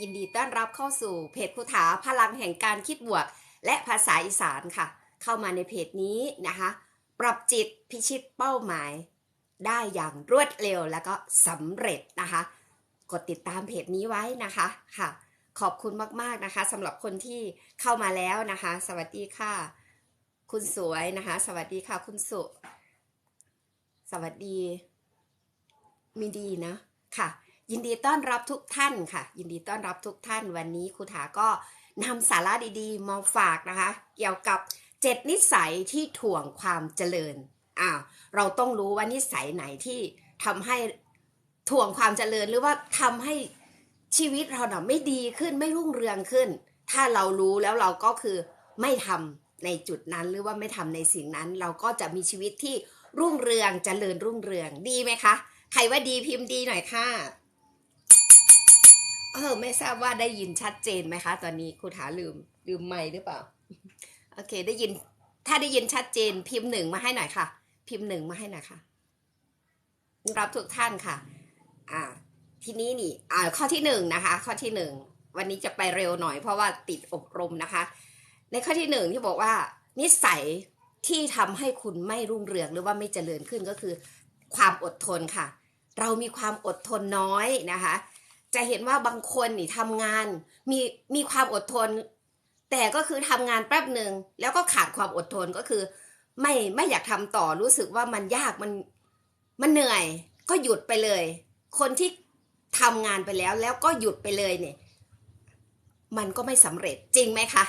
ยินดีต้อนรับเข้าสู่เพจภูถาพลังแห่งการคิดบวก และภาษาอีสานค่ะ เข้ามาในเพจนี้นะคะ ปรับจิตพิชิตเป้าหมาย ได้อย่างรวดเร็วแล้วก็สำเร็จนะคะ กดติดตามเพจนี้ไว้นะคะค่ะ ขอบคุณมากๆนะคะสำหรับคนที่เข้ามาแล้วนะคะ สวัสดีค่ะ คุณสวยนะคะ สวัสดีค่ะคุณสุ สวัสดีมีดีนะค่ะ ยินดีต้อนรับทุกท่านค่ะ ยินดีต้อนรับทุกท่านวันนี้ครูถาก็นำสาระดีๆ มาฝากนะคะ เกี่ยวกับเจ็ดนิสัยที่ถ่วงความเจริญอ้าวเราต้องรู้ว่านิสัยไหนที่ทำให้ถ่วงความเจริญหรือว่าทำให้ชีวิตเราเนาะไม่ดีขึ้นไม่รุ่งเรืองขึ้น ถ้าเรารู้แล้วเราก็คือไม่ทำในจุดนั้นหรือว่าไม่ทำในสิ่งนั้น เราก็จะมีชีวิตที่รุ่งเรืองเจริญรุ่งเรืองดีไหมคะ ใครว่าดีพิมพ์ดีหน่อยค่ะ เออไม่ทราบว่าได้ยินชัดเจนไหมคะ ตอนนี้ครูถาลืมลืมไมค์หรือเปล่า โอเค ได้ยิน ถ้าได้ยินชัดเจน พิมพ์หนึ่งมาให้หน่อยค่ะ พิมพ์หนึ่งมาให้หน่อยค่ะรับทุกท่านค่ะ อ่า ทีนี้นี่ อ่า ข้อที่หนึ่งนะคะ ข้อที่หนึ่งวันนี้จะไปเร็วหน่อยเพราะว่าติดอบรมนะคะ ในข้อที่หนึ่งที่บอกว่า นิสัยที่ทำให้คุณไม่รุ่งเรืองหรือว่าไม่เจริญขึ้นก็คือ ความอดทนค่ะ เรามีความอดทนน้อยนะคะ จะเห็นว่าบางคนนี่ทำงานมีมีความอดทน แต่ก็คือทำงานแป๊บหนึ่งแล้วก็ขาดความอดทนก็คือ ไม่ไม่อยากทำต่อรู้สึกว่ามันยากมันมันเหนื่อย ก็หยุดไปเลย คนที่ทำงานไปแล้วแล้วก็หยุดไปเลยเนี่ย มันก็ไม่สำเร็จจริงไหมคะ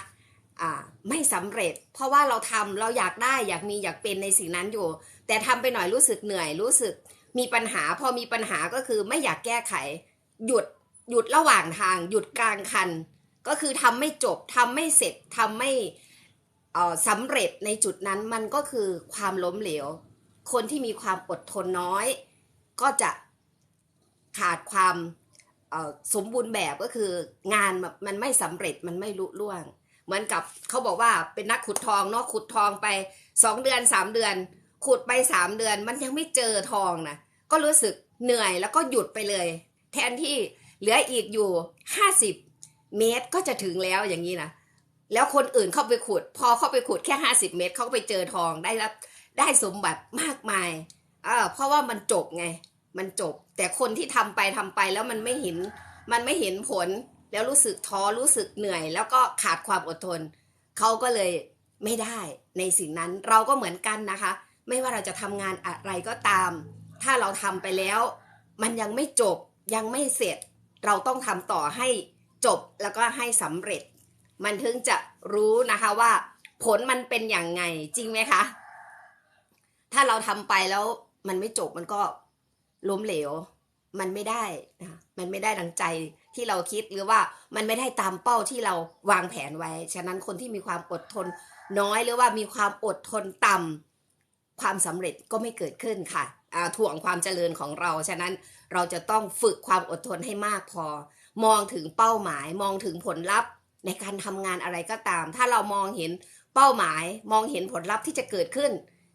อ่าไม่สำเร็จ เพราะว่าเราทำเราอยากได้อยากมีอยากเป็นในสิ่งนั้นอยู่ แต่ทำไปหน่อยรู้สึกเหนื่อยรู้สึกมีปัญหา พอมีปัญหาก็คือไม่อยากแก้ไข หยุดหยุดระหว่างทาง หยุดกลางคัน ก็คือทำไม่จบทำไม่เสร็จทำไม่สำเร็จในจุดนั้นมันก็คือความล้มเหลว คนที่มีความอดทนน้อย ก็จะขาดความสมบูรณ์แบบก็คืองานแบบมันไม่สำเร็จมันไม่ลุล่วง เหมือนกับเขาบอกว่าเป็นนักขุดทองเนาะขุดทองไปสองเดือนสามเดือน ขุดไปสามเดือน มันยังไม่เจอทองนะก็รู้สึกเหนื่อยแล้วก็หยุดไปเลย แทนที่เหลืออีกอยู่ห้าสิบเมตรก็จะถึงแล้วอย่างนี้นะแล้วคนอื่นเข้าไปขุด พอเข้าไปขุดแค่ห้าสิบเมตรเขาก็ไปเจอทองได้รับได้สมบัติมากมายเออเพราะว่ามันจบไง มันจบ แต่คนที่ทำไปทำไปแล้วมันไม่เห็น มันไม่เห็นผล แล้วรู้สึกท้อรู้สึกเหนื่อย แล้วก็ขาดความอดทนเขาก็เลยไม่ได้ในสิ่งนั้นเราก็เหมือนกันนะคะ ไม่ว่าเราจะทำงานอะไรก็ตาม ถ้าเราทำไปแล้ว มันยังไม่จบ ยังไม่เสร็จเราต้องทำต่อให้จบแล้วก็ให้สำเร็จ มันถึงจะรู้นะคะว่าผลมันเป็นอย่างไงจริงไหมคะ ถ้าเราทำไปแล้วมันไม่จบมันก็ล้มเหลว มันไม่ได้นะมันไม่ได้ดังใจที่เราคิดหรือว่ามันไม่ได้ตามเป้าที่เราวางแผนไว้ ฉะนั้นคนที่มีความอดทนน้อยหรือว่ามีความอดทนต่ำความสำเร็จก็ไม่เกิดขึ้นค่ะอ่าถ่วงความเจริญของเรา ฉะนั้น เราจะต้องฝึกความอดทนให้มากพอ มองถึงเป้าหมาย มองถึงผลลัพธ์ในการทำงานอะไรก็ตาม ถ้าเรามองเห็นเป้าหมาย มองเห็นผลลัพธ์ที่จะเกิดขึ้น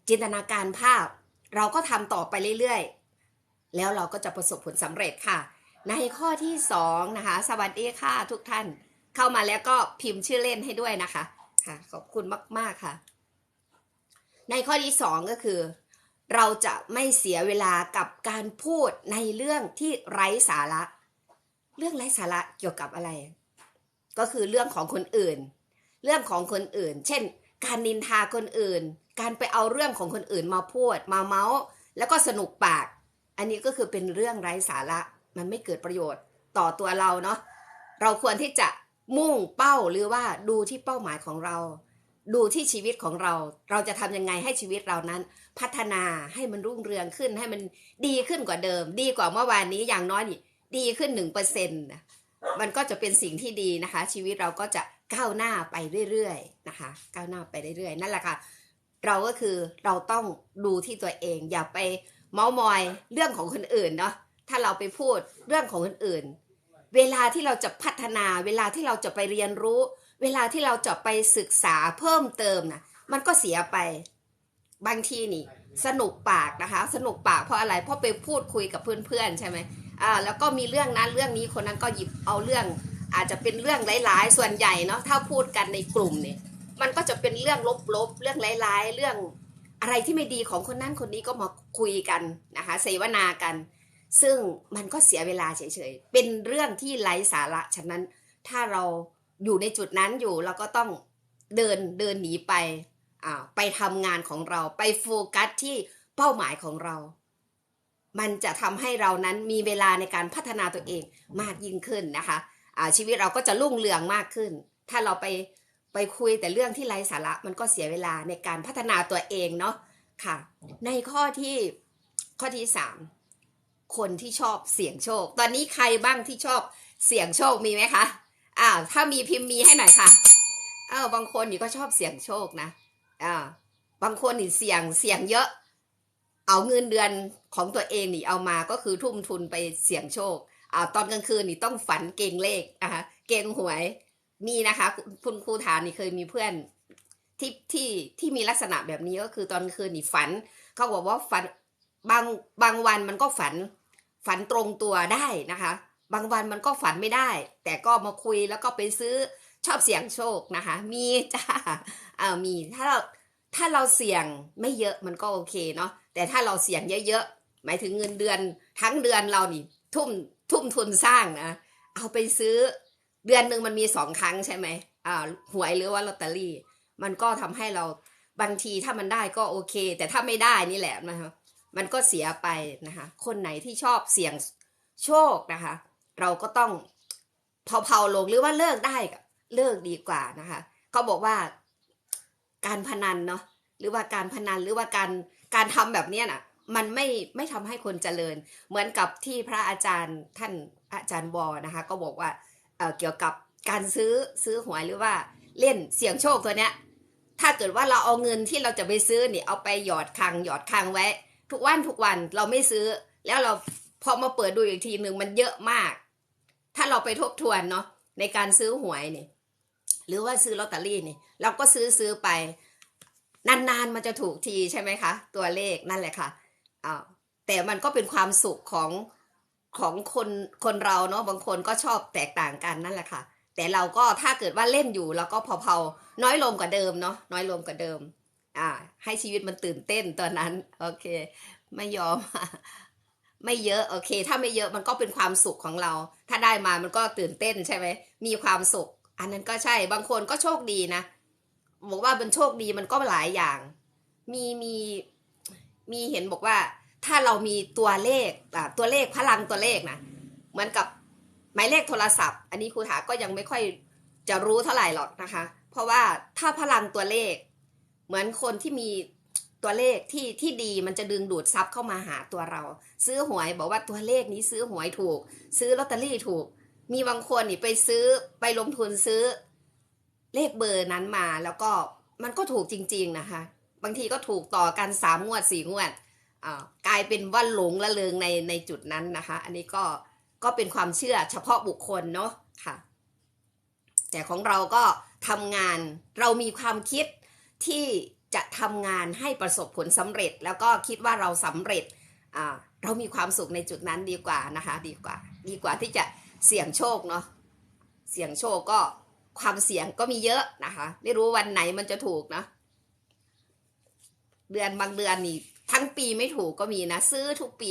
จินตนาการภาพ เราก็ทำต่อไปเรื่อยๆ แล้วเราก็จะประสบผลสำเร็จค่ะ ในข้อที่สองนะคะ สวัสดีค่ะทุกท่าน เข้ามาแล้วก็พิมพ์ชื่อเล่นให้ด้วยนะคะ ค่ะ ขอบคุณมาก ๆค่ะ ในข้อที่สองก็คือ เราจะไม่เสียเวลากับการพูดในเรื่องที่ไร้สาระ เรื่องไร้สาระเกี่ยวกับอะไร ก็คือเรื่องของคนอื่น เรื่องของคนอื่น เช่น การนินทาคนอื่น การไปเอาเรื่องของคนอื่นมาพูด มาเมาส์แล้วก็สนุกปาก อันนี้ก็คือเป็นเรื่องไร้สาระ มันไม่เกิดประโยชน์ต่อตัวเราเนาะ เราควรที่จะมุ่งเป้าหรือว่าดูที่เป้าหมายของเรา ดูที่ชีวิตของเรา เราจะทำยังไงให้ชีวิตเรานั้น พัฒนาให้มันรุ่งเรืองขึ้นให้มันดีขึ้นกว่าเดิม ดีกว่าเมื่อวานนี้อย่างน้อยนี่ดีขึ้นหนึ่งเปอร์เซ็นต์มันก็จะเป็นสิ่งที่ดีนะคะ ชีวิตเราก็จะก้าวหน้าไปเรื่อยๆนะคะ ก้าวหน้าไปเรื่อยๆ นั่นแหละค่ะ เราก็คือเราต้องดูที่ตัวเอง อย่าไปเมาส์มอยเรื่องของคนอื่นเนาะถ้าเราไปพูดเรื่องของคนอื่น เวลาที่เราจะพัฒนา เวลาที่เราจะไปเรียนรู้ เวลาที่เราจะไปศึกษาเพิ่มเติมนะมันก็เสียไปบางทีนี่ สนุกปากนะคะ สนุกปากเพราะอะไรเพราะไปพูดคุยกับเพื่อนๆใช่ไหมอ่าแล้วก็มีเรื่องนั้นเรื่องนี้คนนั้นก็หยิบเอาเรื่อง อาจจะเป็นเรื่องหลายๆ ส่วนใหญ่เนาะถ้าพูดกันในกลุ่มเนี่ยมันก็จะเป็นเรื่องลบๆเรื่องหลายๆเรื่องอะไรที่ไม่ดีของคนนั้นคนนี้ก็มาคุยกันนะคะเสวนากัน ซึ่งมันก็เสียเวลาเฉยๆเป็นเรื่องที่ไร้สาระฉะนั้นถ้าเรา อยู่ในจุดนั้นอยู่เราก็ต้องเดินเดินหนีไปอ่าไปทำงานของเราไปโฟกัสที่เป้าหมายของเรา มันจะทำให้เรานั้นมีเวลาในการพัฒนาตัวเองมากยิ่งขึ้นนะคะอ่าชีวิตเราก็จะรุ่งเรืองมากขึ้น ถ้าเราไปไปคุยแต่เรื่องที่ไร้สาระมันก็เสียเวลาในการพัฒนาตัวเองเนาะค่ะ ในข้อที่ข้อที่สามคนที่ชอบเสี่ยงโชค ตอนนี้ใครบ้างที่ชอบเสี่ยงโชคมีไหมคะ อ้าวถ้ามีพิมพ์มีให้หน่อยค่ะอ้าวบางคนนี่ก็ชอบเสี่ยงโชคนะอ่าบางคนนี่เสี่ยงเสี่ยงเยอะ เอาเงินเดือนของตัวเองนี่เอามาก็คือทุ่มทุนไปเสี่ยงโชคอ่าตอนกลางคืนนี่ต้องฝันเก่งเลขนะคะเก่งหวยมีนะคะ คุณคุณครูฐานนี่เคยมีเพื่อนที่ที่ที่มีลักษณะแบบนี้ก็คือตอนกลางคืนนี่ฝัน เขาบอกว่าฝันบางบางวันมันก็ฝันฝันตรงตัวได้นะคะ บางวันมันก็ฝันไม่ได้ แต่ก็มาคุยแล้วก็ไปซื้อชอบเสี่ยงโชคนะคะ มีจ้าอ่ามีถ้าเราถ้าเราเสี่ยงไม่เยอะมันก็โอเคเนาะแต่ถ้าเราเสี่ยงเยอะๆ หมายถึงเงินเดือนทั้งเดือนเรานี่ ทุ่มทุ่มทุนสร้างนะเอาไปซื้อเดือนหนึ่งมันมีสองครั้งใช่ไหมอ่าหวยหรือว่าลอตเตอรี่ มันก็ทำให้เราบางทีถ้ามันได้ก็โอเค แต่ถ้าไม่ได้นี่แหละนะคะมันก็เสียไปนะคะ คนไหนที่ชอบเสี่ยงโชคนะคะ เราก็ต้องเผาๆลงหรือว่าเลิกได้ก็เลิกดีกว่านะคะเขาบอกว่าการพนันเนาะหรือว่าการพนันหรือว่าการการทำแบบเนี้ยน่ะ มันไม่ไม่ทำให้คนเจริญ เหมือนกับที่พระอาจารย์ท่านอาจารย์บอนะคะ ก็บอกว่าเเกี่ยวกับการซื้อซื้อหวยหรือว่าเล่นเสี่ยงโชคตัวเนี้ย ถ้าเกิดว่าเราเอาเงินที่เราจะไปซื้อเนี่ยเอาไปหยอดคังหยอดคังไว้ ทุกวันทุกวันเราไม่ซื้อ แล้วเราพอมาเปิดดูอีกทีหนึ่งมันเยอะมาก ถ้าเราไปทบทวนเนาะในการซื้อหวยเนี่ยหรือว่าซื้อลอตเตอรี่เนี่ยเราก็ซื้อซื้อไป นานๆมันจะถูกทีใช่ไหมคะ ตัวเลขนั่นแหละค่ะอ้าวแต่มันก็เป็นความสุขของของคนคนเราเนาะบางคนก็ชอบแตกต่างกันนั่นแหละค่ะ แต่เราก็ถ้าเกิดว่าเล่นอยู่เราก็เผาๆน้อยลงกว่าเดิมเนาะน้อยลงกว่าเดิม อ่า ให้ชีวิตมันตื่นเต้นตอนนั้น โอเค ไม่ยอม ไม่เยอะโอเค ถ้าไม่เยอะมันก็เป็นความสุขของเรา ถ้าได้มามันก็ตื่นเต้นใช่ไหมมีความสุข อันนั้นก็ใช่บางคนก็โชคดีนะบอกว่าเป็นโชคดีมันก็หลายอย่าง มีมีมีเห็นบอกว่า ถ้าเรามีตัวเลขตัวเลขพลังตัวเลขนะเหมือนกับหมายเลขโทรศัพท์ อันนี้ครูถาก็ยังไม่ค่อยจะรู้เท่าไหร่หรอกนะคะ เพราะว่าถ้าพลังตัวเลข เหมือนคนที่มี ตัวเลขที่ที่ดีมันจะดึงดูดซับเข้ามาหาตัวเรา ซื้อหวยบอกว่าตัวเลขนี้ซื้อหวยถูก ซื้อลอตเตอรี่ถูก มีบางคนนี่ไปซื้อไปลงทุนซื้อ เลขเบอร์นั้นมาแล้วก็มันก็ถูกจริง ๆนะคะ บางทีก็ถูกต่อกันสามงวดสี่งวดกลายเป็นว่าหลงละเลงในในจุดนั้นนะคะ อันนี้ก็ก็เป็นความเชื่อเฉพาะบุคคลเนาะค่ะ แต่ของเราก็ทำงานเรามีความคิดที่ จะทำงานให้ประสบผลสำเร็จ แล้วก็คิดว่าเราสำเร็จเรามีความสุขในจุดนั้นดีกว่านะคะดีกว่า ดีกว่าที่จะเสี่ยงโชคเนาะเสี่ยงโชคก็ความเสี่ยงก็มีเยอะนะคะ ไม่รู้วันไหนมันจะถูกนะเดือนบางเดือนนี่ทั้งปีไม่ถูกก็มีนะ ซื้อทุกปี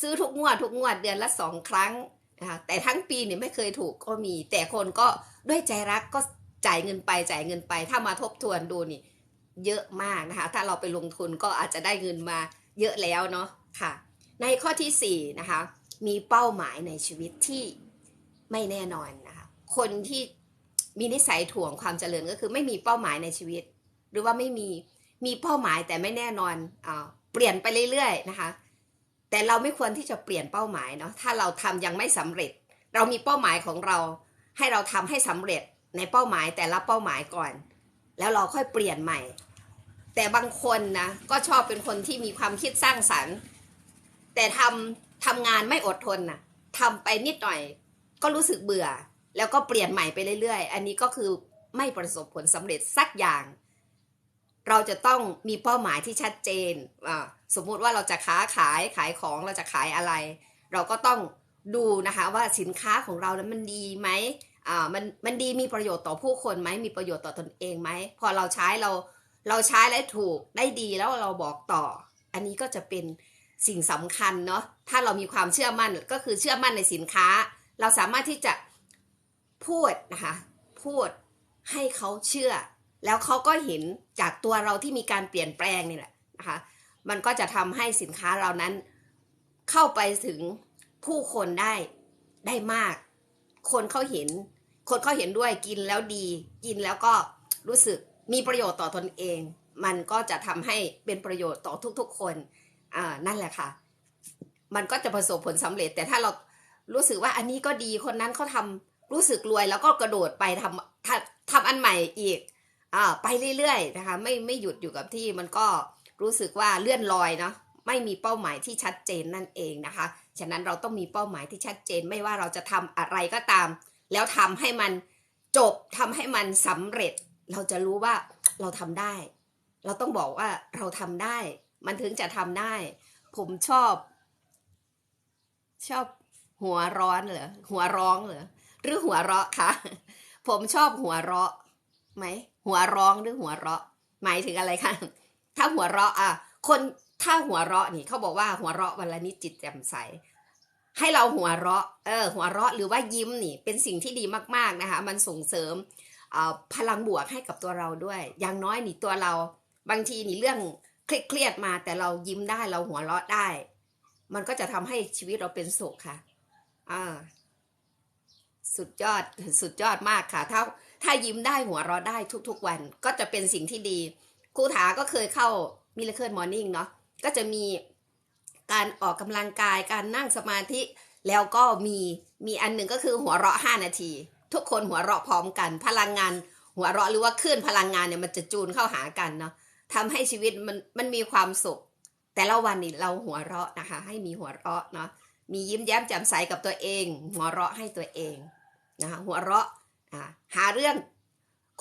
ซื้อทุกงวดทุกงวดเดือนละสองครั้งนะคะแต่ทั้งปีเนี่ยไม่เคยถูกก็มี แต่คนก็ด้วยใจรักก็จ่ายเงินไปจ่ายเงินไป ถ้ามาทบทวนดูนี่ เยอะมากนะคะ ถ้าเราไปลงทุนก็อาจจะได้เงินมาเยอะแล้วเนาะค่ะ ในข้อที่สี่นะคะ มีเป้าหมายในชีวิตที่ไม่แน่นอนนะคะ คนที่มีนิสัยถ่วงความเจริญก็คือไม่มีเป้าหมายในชีวิต หรือว่าไม่มีมีเป้าหมายแต่ไม่แน่นอนอ่าเปลี่ยนไปเรื่อยๆนะคะ แต่เราไม่ควรที่จะเปลี่ยนเป้าหมายเนาะถ้าเราทำยังไม่สำเร็จ เรามีเป้าหมายของเราให้เราทำให้สำเร็จในเป้าหมายแต่ละเป้าหมายก่อน แล้วเราค่อยเปลี่ยนใหม่ แต่บางคนนะก็ชอบเป็นคนที่มีความคิดสร้างสรรค์ แต่ทำทำงานไม่อดทนนะทำไปนิดหน่อย ก็รู้สึกเบื่อ แล้วก็เปลี่ยนใหม่ไปเรื่อยๆ อันนี้ก็คือไม่ประสบผลสำเร็จสักอย่าง เราจะต้องมีเป้าหมายที่ชัดเจนอ่าสมมุติว่าเราจะค้าขายขายของเราจะขายอะไร เราก็ต้องดูนะคะว่าสินค้าของเรานั้นมันดีไหม อ่ามันมันดีมีประโยชน์ต่อผู้คนไหมมีประโยชน์ต่อตนเองไหมพอเราใช้เราเราใช้แล้วถูกได้ดีแล้วเราบอกต่อ อันนี้ก็จะเป็นสิ่งสำคัญเนาะถ้าเรามีความเชื่อมั่นก็คือเชื่อมั่นในสินค้า เราสามารถที่จะพูดนะคะพูดให้เขาเชื่อ แล้วเขาก็เห็นจากตัวเราที่มีการเปลี่ยนแปลงนี่แหละนะคะมันก็จะทำให้สินค้าเรานั้นเข้าไปถึงผู้คนได้ได้มาก คนเขาเห็น คนเขาเห็นด้วยกินแล้วดี กินแล้วก็รู้สึกมีประโยชน์ต่อตนเอง มันก็จะทำให้เป็นประโยชน์ต่อทุกๆ คนอ่านั่นแหละค่ะ มันก็จะประสบผลสำเร็จ แต่ถ้าเรารู้สึกว่าอันนี้ก็ดีคนนั้นเขาทำรู้สึกรวยแล้วก็กระโดดไปทำทำทำอันใหม่อีกอ่าไปเรื่อยๆนะคะไม่ไม่หยุดอยู่กับที่มันก็รู้สึกว่าเลื่อนลอยเนาะไม่มีเป้าหมายที่ชัดเจนนั่นเองนะคะ ฉะนั้นเราต้องมีเป้าหมายที่ชัดเจนไม่ว่าเราจะทำอะไรก็ตาม แล้วทำให้มันจบทำให้มันสำเร็จ เราจะรู้ว่าเราทำได้ เราต้องบอกว่าเราทำได้ มันถึงจะทำได้ ผมชอบ ชอบหัวร้อนเหรอหัวร้องเหรอหรือหัวเราะคะผมชอบหัวเราะไหมหัวร้องหรือหัวเราะ หมายถึงอะไรคะถ้าหัวเราะอะคน ถ้าหัวเราะนี่เขาบอกว่าหัวเราะวันละนิดจิตแจ่มใส ให้เราหัวเราะ เออ หัวเราะหรือว่ายิ้มนี่ เป็นสิ่งที่ดีมากๆนะคะ มันส่งเสริมพลังบวกให้กับตัวเราด้วย อย่างน้อยนี่ตัวเรา บางทีนี่เรื่องเครียดมาแต่เรายิ้มได้เราหัวเราะได้ มันก็จะทำให้ชีวิตเราเป็นสุขค่ะอ่าสุดยอดสุดยอดมากค่ะ ถ้าถ้ายิ้มได้หัวเราะได้ทุกๆวัน ก็จะเป็นสิ่งที่ดีครูถาก็เคยเข้ามิลเลอร์มอร์นิ่งเนาะ ก็จะมีการออกกำลังกายการนั่งสมาธิ แล้วก็มีมีอันหนึ่งก็คือหัวเราะห้านาที ทุกคนหัวเราะพร้อมกัน พลังงาน หัวเราะหรือว่าคลื่นพลังงานเนี่ยมันจะจูนเข้าหากันเนาะทำให้ชีวิตมันมันมีความสุข แต่ละวันนี่เราหัวเราะนะคะ ให้มีหัวเราะเนาะมียิ้มแย้มแจ่มใสกับตัวเอง หัวเราะให้ตัวเองนะคะหัวเราะอ่าหาเรื่อง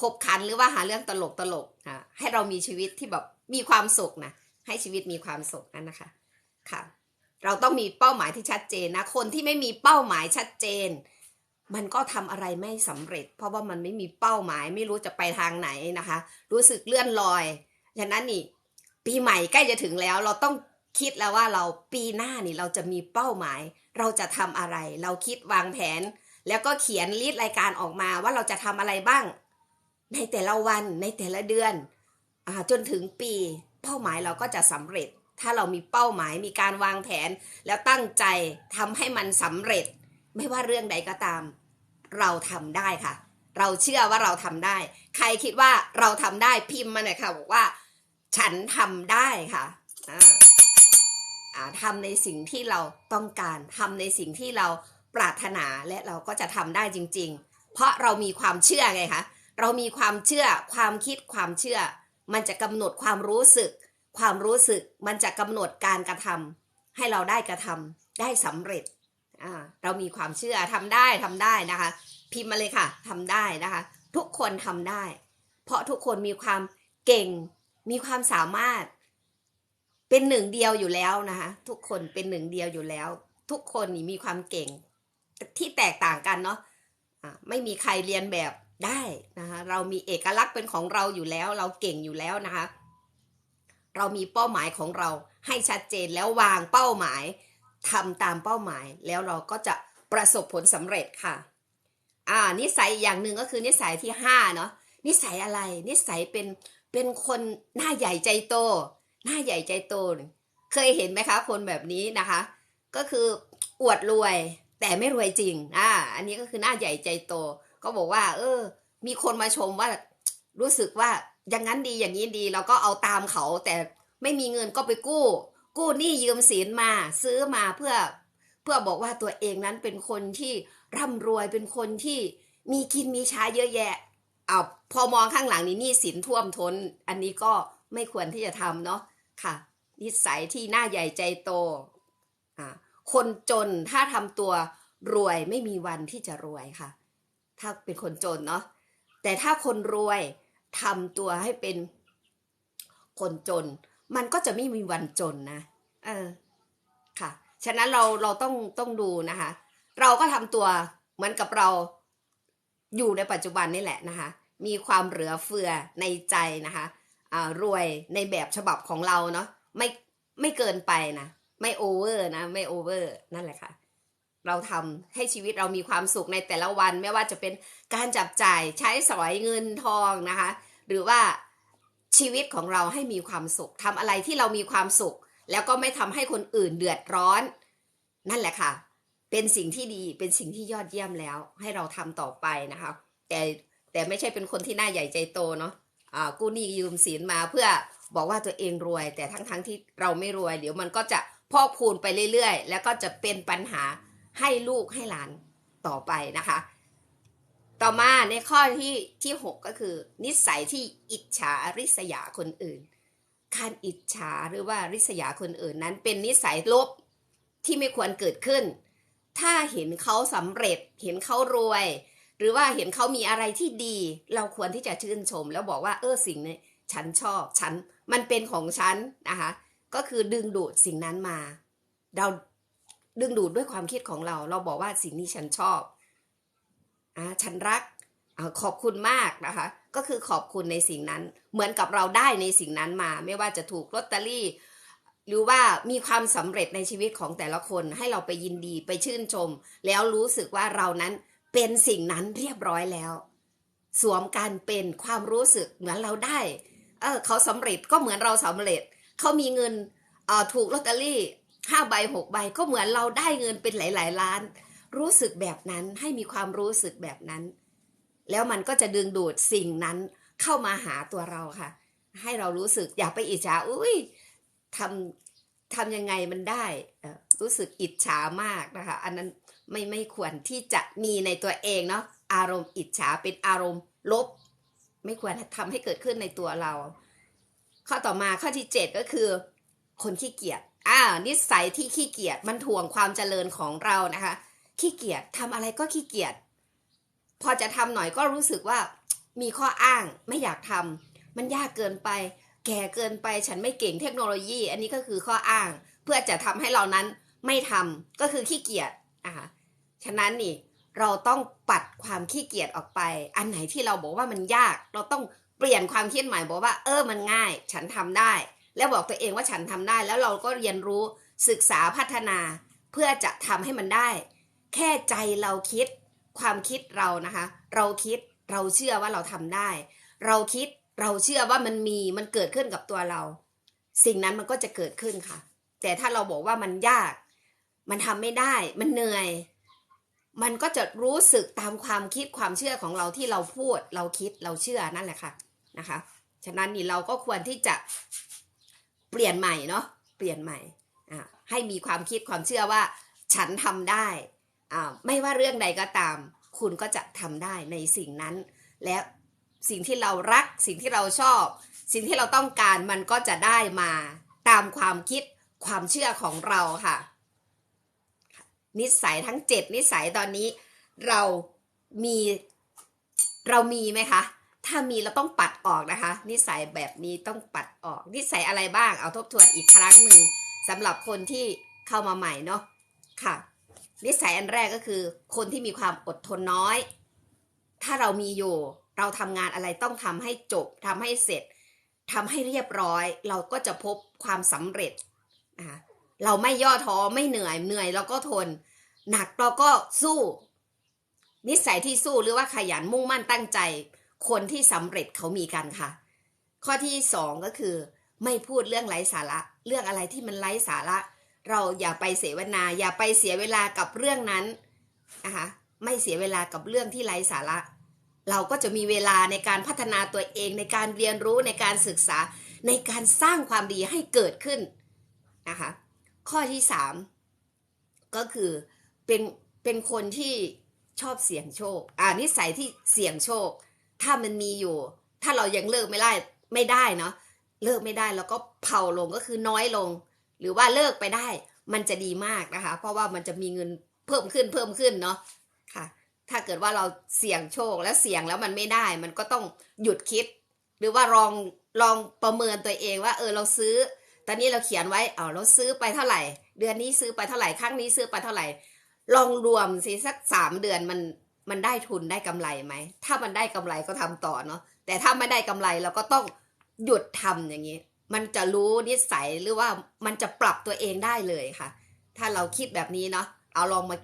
ขบขันหรือว่าหาเรื่องตลกตลกอ่าให้เรามีชีวิตที่แบบมีความสุขนะ ให้ชีวิตมีความสุขนั่นนะคะค่ะ เราต้องมีเป้าหมายที่ชัดเจนนะ คนที่ไม่มีเป้าหมายชัดเจน มันก็ทำอะไรไม่สำเร็จ เพราะว่ามันไม่มีเป้าหมายไม่รู้จะไปทางไหนนะคะ รู้สึกเลื่อนลอยฉะนั้นนี่ ปีใหม่ใกล้จะถึงแล้ว เราต้องคิดแล้วว่าเราปีหน้านี่เราจะมีเป้าหมาย เราจะทำอะไร เราคิดวางแผน แล้วก็เขียนลิสต์รายการออกมาว่าเราจะทำอะไรบ้าง ในแต่ละวันในแต่ละเดือนอจนถึงปี เป้าหมายเราก็จะสำเร็จ ถ้าเรามีเป้าหมายมีการวางแผน แล้วตั้งใจทำให้มันสำเร็จ ไม่ว่าเรื่องใดก็ตาม เราทำได้ค่ะ เราเชื่อว่าเราทำได้ ใครคิดว่าเราทำได้พิมพ์มาหน่อยค่ะบอกว่า ฉันทำได้ค่ะอ่าอ่าทำในสิ่งที่เราต้องการทำในสิ่งที่เราปรารถนาและเราก็จะทำได้จริง ๆ เพราะเรามีความเชื่อไงคะเรามีความเชื่อความคิดความเชื่อ มันจะกำหนดความรู้สึก ความรู้สึกมันจะกำหนดการกระทำให้เราได้กระทำได้สำเร็จเรามีความเชื่อทำได้ทำได้นะคะ พิมพ์มาเลยค่ะทำได้นะคะ ทุกคนทำได้ เพราะทุกคนมีความเก่ง มีความสามารถ เป็นหนึ่งเดียวอยู่แล้วนะคะ ทุกคนเป็นหนึ่งเดียวอยู่แล้ว ทุกคนนี่มีความเก่งที่แตกต่างกันเนาะะไม่มีใครเรียนแบบ ได้นะคะเรามีเอกลักษณ์เป็นของเราอยู่แล้ว เราเก่งอยู่แล้วนะคะ เรามีเป้าหมายของเราให้ชัดเจนแล้ววางเป้าหมายทำตามเป้าหมาย แล้วเราก็จะประสบผลสำเร็จค่ะ อ่า นิสัยอย่างหนึ่งก็คือนิสัยที่ห้าเนาะนิสัยอะไร นิสัยเป็นเป็นคนหน้าใหญ่ใจโต หน้าใหญ่ใจโต เคยเห็นไหมคะ คนแบบนี้นะคะ ก็คืออวดรวยแต่ไม่รวยจริง อ่า อันนี้ก็คือหน้าใหญ่ใจโต ก็บอกว่า เออ มีคนมาชมว่ารู้สึกว่าอย่างนั้นดีอย่างนี้ดีเราก็เอาตามเขา แต่ไม่มีเงินก็ไปกู้ กู้หนี้ยืมสินมา ซื้อมาเพื่อ เพื่อบอกว่าตัวเองนั้นเป็นคนที่ร่ำรวยเป็นคนที่มีกินมีใช้เยอะแยะเอาพอมองข้างหลังนี้หนี่สินท่วมท้น อันนี้ก็ไม่ควรที่จะทำเนาะค่ะ นิสัยที่หน้าใหญ่ใจโตอ่าคนจนถ้าทำตัวรวยไม่มีวันที่จะรวยค่ะ ถ้าเป็นคนจนเนาะแต่ถ้าคนรวยทำตัวให้เป็นคนจน มันก็จะไม่มีวันจนนะ เออ ค่ะ ฉะนั้นเราเราต้องต้องดูนะคะ เราก็ทำตัวเหมือนกับเราอยู่ในปัจจุบันนี่แหละนะคะ มีความเหลือเฟือในใจนะคะอ่ารวยในแบบฉบับของเราเนาะ ไม่ไม่เกินไปนะ ไม่โอเวอร์นะ ไม่โอเวอร์ นั่นแหละค่ะ เราทำให้ชีวิตเรามีความสุขในแต่ละวัน ไม่ว่าจะเป็นการจับจ่ายใช้สอยเงินทองนะคะ หรือว่าชีวิตของเราให้มีความสุขทำอะไรที่เรามีความสุข แล้วก็ไม่ทำให้คนอื่นเดือดร้อน นั่นแหละค่ะ เป็นสิ่งที่ดีเป็นสิ่งที่ยอดเยี่ยมแล้ว ให้เราทำต่อไปนะคะ แต่แต่ไม่ใช่เป็นคนที่หน้าใหญ่ใจโตเนาะอ่ากู้หนี้ยืมสินมาเพื่อบอกว่าตัวเองรวย แต่ทั้งทั้งที่เราไม่รวย เดี๋ยวมันก็จะพอกพูนไปเรื่อยๆ แล้วก็จะเป็นปัญหา ให้ลูกให้หลานต่อไปนะคะ ต่อมาในข้อที่ที่หกก็คือ นิสัยที่อิจฉาริษยาคนอื่น การอิจฉาหรือว่าริษยาคนอื่นนั้นเป็นนิสัยลบที่ไม่ควรเกิดขึ้น ถ้าเห็นเขาสำเร็จ เห็นเขารวย หรือว่าเห็นเขามีอะไรที่ดี เราควรที่จะชื่นชม แล้วบอกว่าเออสิ่งนี้ฉันชอบฉันมันเป็นของฉันนะคะก็คือดึงดูดสิ่งนั้นมา เรา ดึงดูดด้วยความคิดของเรา เราบอกว่าสิ่งนี้ฉันชอบอ่าฉันรักอขอบคุณมากนะคะ ก็คือขอบคุณในสิ่งนั้น เหมือนกับเราได้ในสิ่งนั้นมา ไม่ว่าจะถูกลอตเตอรี่ หรือว่ามีความสำเร็จในชีวิตของแต่ละคน ให้เราไปยินดีไปชื่นชม แล้วรู้สึกว่าเรานั้นเป็นสิ่งนั้นเรียบร้อยแล้ว สวมการเป็นความรู้สึกเหมือนเราได้ เออเขาสำเร็จก็เหมือนเราสำเร็จ เขามีเงินเออถูกลอตเตอรี่ ห้าใบหกใบก็เหมือนเราได้เงินเป็นหลาย ๆ ล้าน รู้สึกแบบนั้นให้มีความรู้สึกแบบนั้น แล้วมันก็จะดึงดูดสิ่งนั้นเข้ามาหาตัวเราค่ะ ให้เรารู้สึกอย่าไปอิจฉาอุ้ยทำทำยังไงมันได้รู้สึกอิจฉามากนะคะ อันนั้นไม่ไม่ควรที่จะมีในตัวเองเนาะอารมณ์อิจฉาเป็นอารมณ์ลบ ไม่ควรทำให้เกิดขึ้นในตัวเรา ข้อต่อมาข้อที่เจ็ดก็คือ คนขี้เกียจ อ่านิสัยที่ขี้เกียจมันถ่วงความเจริญของเรานะคะ ขี้เกียจทำอะไรก็ขี้เกียจพอจะทำหน่อยก็รู้สึกว่ามีข้ออ้างไม่อยากทำมันยากเกินไป แก่เกินไปฉันไม่เก่งเทคโนโลยี อันนี้ก็คือข้ออ้าง เพื่อจะทำให้เรานั้นไม่ทำก็คือขี้เกียจอ่าฉะนั้นนี่เราต้องปัดความขี้เกียจออกไป อันไหนที่เราบอกว่ามันยาก เราต้องเปลี่ยนความคิดใหม่บอกว่า เออมันง่าย ฉันทำได้ แล้วบอกตัวเองว่าฉันทำได้ แล้วเราก็เรียนรู้ศึกษาพัฒนา เพื่อจะทำให้มันได้ แค่ใจเราคิด ความคิดเรานะคะ เราคิดเราเชื่อว่าเราทำได้ เราคิดเราเชื่อว่ามันมีมันเกิดขึ้นกับตัวเรา สิ่งนั้นมันก็จะเกิดขึ้นค่ะ แต่ถ้าเราบอกว่ามันยาก มันทำไม่ได้ มันเหนื่อย มันก็จะรู้สึกตามความคิดความเชื่อของเราที่เราพูด เราคิดเราเชื่อนั่นแหละค่ะนะคะ ฉะนั้นนี่เราก็ควรที่จะ เปลี่ยนใหม่เนาะเปลี่ยนใหม่ให้มีความคิดความเชื่อว่า ฉันทำได้อ่าไม่ว่าเรื่องใดก็ตาม คุณก็จะทำได้ในสิ่งนั้น และสิ่งที่เรารักสิ่งที่เราชอบ สิ่งที่เราต้องการมันก็จะได้มาตามความคิดความเชื่อของเราค่ะ นิสัยทั้งเจ็ดนิสัยตอนนี้เรามีเรามีไหมคะ ถ้ามีเราต้องปัดออกนะคะ นิสัยแบบนี้ต้องปัดออก นิสัยอะไรบ้าง เอาทบทวนอีกครั้งหนึ่งสำหรับคนที่เข้ามาใหม่เนาะค่ะ นิสัยอันแรกก็คือ คนที่มีความอดทนน้อย ถ้าเรามีอยู่ เราทำงานอะไรต้องทำให้จบทำให้เสร็จทำให้เรียบร้อย เราก็จะพบความสำเร็จนะคะเราไม่ย่อท้อไม่เหนื่อยเหนื่อยเราก็ทน หนักเราก็สู้ นิสัยที่สู้หรือว่าขยันมุ่งมั่นตั้งใจ คนที่สำเร็จเขามีกันค่ะ ข้อที่สองก็คือ ไม่พูดเรื่องไร้สาระ เรื่องอะไรที่มันไร้สาระ เราอย่าไปเสวนา อย่าไปเสียเวลากับเรื่องนั้นนะคะไม่เสียเวลากับเรื่องที่ไร้สาระ เราก็จะมีเวลาในการพัฒนาตัวเองในการเรียนรู้ในการศึกษาในการสร้างความดีให้เกิดขึ้นนะคะข้อที่สามก็คือเป็นเป็นคนที่ชอบเสี่ยงโชค อ่านิสัยที่เสี่ยงโชค ถ้ามันมีอยู่ ถ้าเรายังเลิกไม่ได้ไม่ได้เนาะเลิกไม่ได้แล้วก็เผาลงก็คือน้อยลง หรือว่าเลิกไปได้ มันจะดีมากนะคะ เพราะว่ามันจะมีเงินเพิ่มขึ้นเพิ่มขึ้นเนาะค่ะ ถ้าเกิดว่าเราเสี่ยงโชคแล้วเสี่ยงแล้วมันไม่ได้ มันก็ต้องหยุดคิด หรือว่าลองลองประเมินตัวเองว่า เออเราซื้อ ตอนนี้เราเขียนไว้เอาเราซื้อไปเท่าไหร่ เดือนนี้ซื้อไปเท่าไหร่ครั้งนี้ซื้อไปเท่าไหร่ ลองรวมสิสักสามเดือนมัน มันได้ทุนได้กำไรไหม ถ้ามันได้กำไรก็ทำต่อเนาะ แต่ถ้าไม่ได้กำไรเราก็ต้องหยุดทำอย่างนี้ มันจะรู้นิสัยหรือว่ามันจะปรับตัวเองได้เลยค่ะ ถ้าเราคิดแบบนี้เนาะ เอาลองมา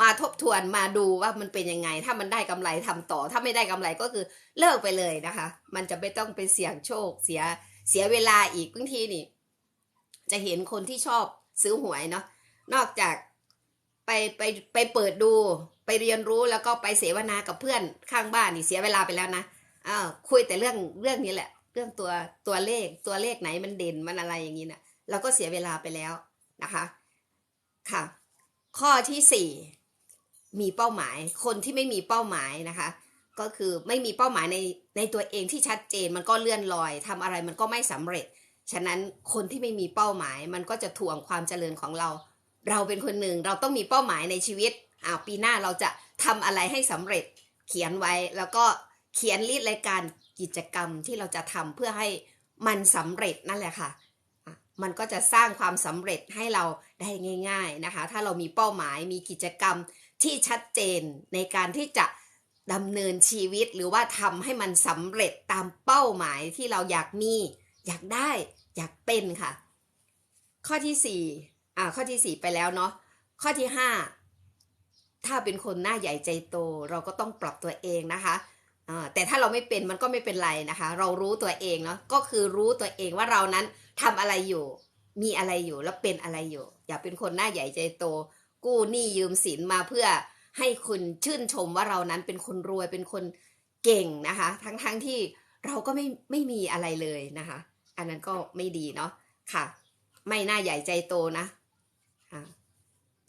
มาทบทวนมาดูว่ามันเป็นยังไง ถ้ามันได้กำไรทำต่อ ถ้าไม่ได้กำไรก็คือเลิกไปเลยนะคะ มันจะไม่ต้องไปเสี่ยงโชค เสีย เสียเวลาอีกบางทีนี่ จะเห็นคนที่ชอบซื้อหวยเนาะ นอกจากไปไปไปเปิดดู ไปเรียนรู้แล้วก็ไปเสวนากับเพื่อนข้างบ้านนี่เสียเวลาไปแล้วนะอ้าวคุยแต่เรื่องเรื่องนี้แหละ เรื่องตัวตัวเลขตัวเลขไหนมันเด่นมันอะไรอย่างนี้นะเราก็เสียเวลาไปแล้วนะคะค่ะ ข้อที่สี่มีเป้าหมาย คนที่ไม่มีเป้าหมายนะคะ ก็คือไม่มีเป้าหมายในในตัวเองที่ชัดเจนมันก็เลื่อนลอยทำอะไรมันก็ไม่สำเร็จ ฉะนั้นคนที่ไม่มีเป้าหมาย มันก็จะถ่วงความเจริญของเรา เราเป็นคนหนึ่งเราต้องมีเป้าหมายในชีวิต อ่าวปีหน้าเราจะทำอะไรให้สำเร็จเขียนไว้ แล้วก็เขียนรีดรายการกิจกรรมที่เราจะทำเพื่อให้มันสำเร็จนั่นแหละค่ะ มันก็จะสร้างความสำเร็จให้เราได้ง่าย ๆนะคะ ถ้าเรามีเป้าหมายมีกิจกรรมที่ชัดเจนในการที่จะดำเนินชีวิตหรือว่าทำให้มันสำเร็จตามเป้าหมายที่เราอยากมี อยากได้ อยากเป็นค่ะ ข้อที่สี่อ่าข้อที่สี่ไปแล้วเนาะข้อที่ห้า ถ้าเป็นคนหน้าใหญ่ใจโต เราก็ต้องปรับตัวเองนะคะแต่ถ้าเราไม่เป็นมันก็ไม่เป็นไรนะคะ เรารู้ตัวเองเนาะก็คือรู้ตัวเองว่าเรานั้นทำอะไรอยู่ มีอะไรอยู่แล้วเป็นอะไรอยู่ อย่าเป็นคนหน้าใหญ่ใจโต กู้หนี้ยืมสินมาเพื่อให้คุณชื่นชมว่าเรานั้นเป็นคนรวยเป็นคนเก่งนะคะ ทั้งๆทที่เราก็ไม่ไม่มีอะไรเลยนะคะ อันนั้นก็ไม่ดีเนาะค่ะ ไม่น่าใหญ่ใจโตนะ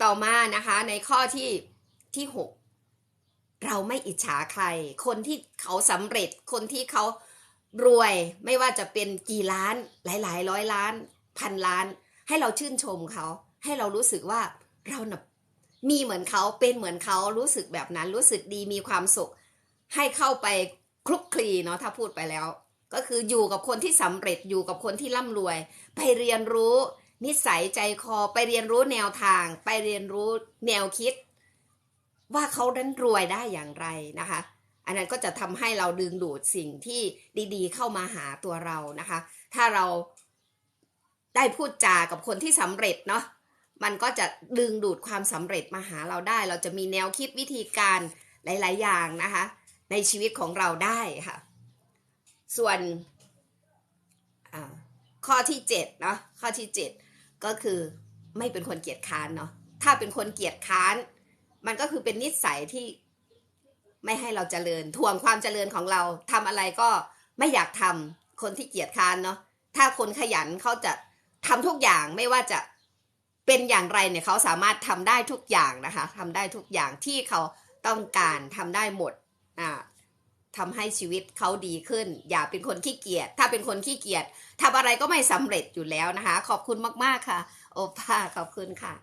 ต่อมานะคะในข้อที่ ที่หกเราไม่อิจฉาใคร คนที่เขาสำเร็จ คนที่เขารวยไม่ว่าจะเป็นกี่ล้าน หลายหลายร้อยล้าน พันล้าน ให้เราชื่นชมเขา ให้เรารู้สึกว่าเราน่ะมีเหมือนเขาเป็นเหมือนเขารู้สึกแบบนั้น รู้สึกดีมีความสุข ให้เข้าไปคลุกคลีเนาะถ้าพูดไปแล้ว ก็คืออยู่กับคนที่สำเร็จอยู่กับคนที่ร่ำรวย ไปเรียนรู้นิสัยใจคอ ไปเรียนรู้แนวทาง ไปเรียนรู้แนวคิด ว่าเขานั้นรวยได้อย่างไรนะคะ อันนั้นก็จะทำให้เราดึงดูดสิ่งที่ดีๆ เข้ามาหาตัวเรานะคะ ถ้าเราได้พูดจากับคนที่สำเร็จเนาะมันก็จะดึงดูดความสำเร็จมาหาเราได้ เราจะมีแนวคิดวิธีการหลาย ๆ อย่างนะคะ ในชีวิตของเราได้ค่ะ ส่วนข้อที่เจ็ดเนาะข้อที่เจ็ดก็คือไม่เป็นคนเกียจค้านเนาะถ้าเป็นคนเกียจค้าน มันก็คือเป็นนิสัยที่ไม่ให้เราเจริญทวงความเจริญของเราทำอะไรก็ไม่อยากทำคนที่เกียจค้านเนาะถ้าคนขยันเขาจะทำทุกอย่างไม่ว่าจะเป็นอย่างไรเนี่ยเขาสามารถทำได้ทุกอย่างนะคะทำได้ทุกอย่างที่เขาต้องการทำได้หมดอ่าทำให้ชีวิตเขาดีขึ้น อย่าเป็นคนขี้เกียจถ้าเป็นคนขี้เกียจทำอะไรก็ไม่สำเร็จอยู่แล้วนะคะ ขอบคุณมากๆค่ะ โอป้าขอบคุณค่ะ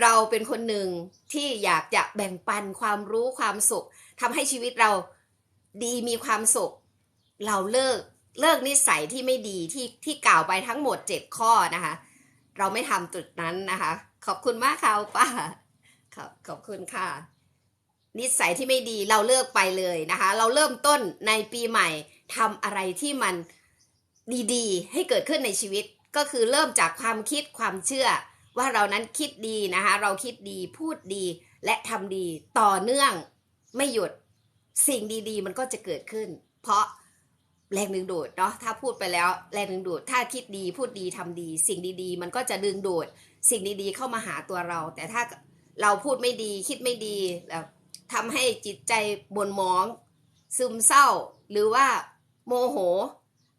เราเป็นคนหนึ่งที่อยากจะแบ่งปันความรู้ความสุขทำให้ชีวิตเราดีมีความสุข เราเลิกเลิกนิสัยที่ไม่ดีที่ที่กล่าวไปทั้งหมดเจ็ดข้อนะคะ เราไม่ทำจุดนั้นนะคะ ขอบคุณมากค่ะป้าขอบขอบคุณค่ะ นิสัยที่ไม่ดีเราเลิกไปเลยนะคะ เราเริ่มต้นในปีใหม่ทำอะไรที่มันดีๆ ให้เกิดขึ้นในชีวิตก็คือเริ่มจากความคิดความเชื่อ ว่าเรานั้นคิดดีนะคะเราคิดดีพูดดีและทำดีต่อเนื่องไม่หยุดสิ่งดีๆ มันก็จะเกิดขึ้น เพราะแรงดึงดูดเนาะถ้าพูดไปแล้วแรงดึงดูดถ้าคิดดีพูดดีทำดี สิ่งดีๆ มันก็จะดึงดูดสิ่งดีๆ เข้ามาหาตัวเรา แต่ถ้าเราพูดไม่ดีคิดไม่ดีแล้วทำให้จิตใจบ่นหมอง ซึมเศร้า หรือว่าโมโห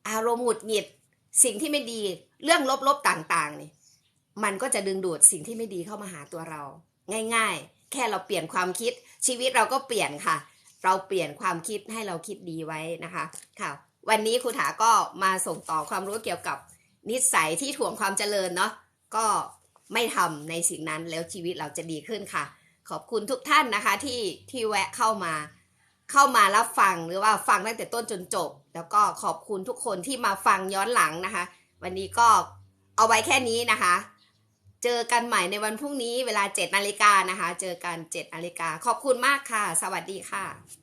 อารมณ์หงุดหงิด สิ่งที่ไม่ดีเรื่องลบๆต่างๆนี่ มันก็จะดึงดูดสิ่งที่ไม่ดีเข้ามาหาตัวเรา ง่าย ๆ แค่เราเปลี่ยนความคิด ชีวิตเราก็เปลี่ยนค่ะ เราเปลี่ยนความคิดให้เราคิดดีไว้นะคะค่ะ วันนี้ครูถาก็มาส่งต่อความรู้เกี่ยวกับนิสัยที่ถ่วงความเจริญเนาะก็ไม่ทำในสิ่งนั้นแล้วชีวิตเราจะดีขึ้นค่ะ ขอบคุณทุกท่านนะคะที่ที่แวะเข้ามาเข้ามารับฟังหรือว่าฟังตั้งแต่ต้นจนจบ แล้วก็ขอบคุณทุกคนที่มาฟังย้อนหลังนะคะ วันนี้ก็เอาไว้แค่นี้นะคะ เจอกันใหม่ในวันพรุ่งนี้เวลาเจ็ดนาฬิกานะคะ เจอกันเจ็ดนาฬิกาขอบคุณมากค่ะ สวัสดีค่ะ